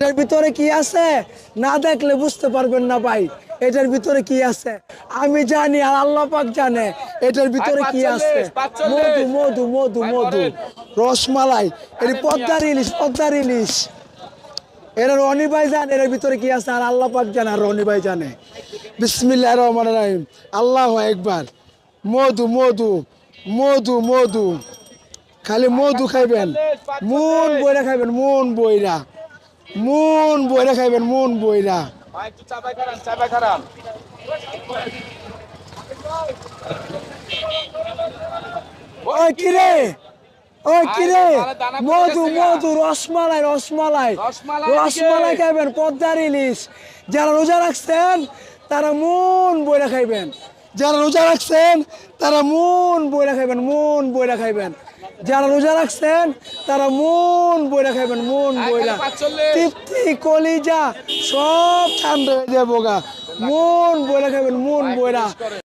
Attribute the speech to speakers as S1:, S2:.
S1: এটার ভিতরে কি আছে? না দেখলে বুঝতে পারবেন না ভাই এটার ভিতরে কি আছে? আমি জানি আর আল্লাহ পাক জানে এটার ভিতরে কি আছে? মধু মধু মধু মধু রসমালাই এর পদ্মার ইলিশ পদ্মার ইলিশ। এরা রনি ভাই জানে এর ভিতরে কি আছে? আর আল্লাহ পাক জানে আর রনি ভাই জানে। বিসমিল্লাহ রহমান রাহিম। আল্লাহ একবার মধু মধু মধু মধু। খালি মধু খাইবেন। মন বইরা খাইবেন মন বইরা। মন বইরা খাইবেন মন বইরা। ওই কিরে ওই কিরে
S2: দানা পড়ে
S1: মধু
S2: গেছে গা।
S1: মধু রসমালাই রসমালাই।
S2: রসমালাই
S1: রসমালাই খাইবেন পদ্মার ইলিশ। যারা রোজা রাখছেন তারা মন বইরা খাইবেন। যারা রোজা রাখছেন তারা মন বইরা খাইবেন মন বইরা খাইবেন। যারা রোজা রাখছেন তারা মন বইরা খাইবেন মন বইরা। তৃপ্তি কলিজা সব ঠান্ডা হয়ে যাব গা। মন বইরা খাইবেন মন বইরা।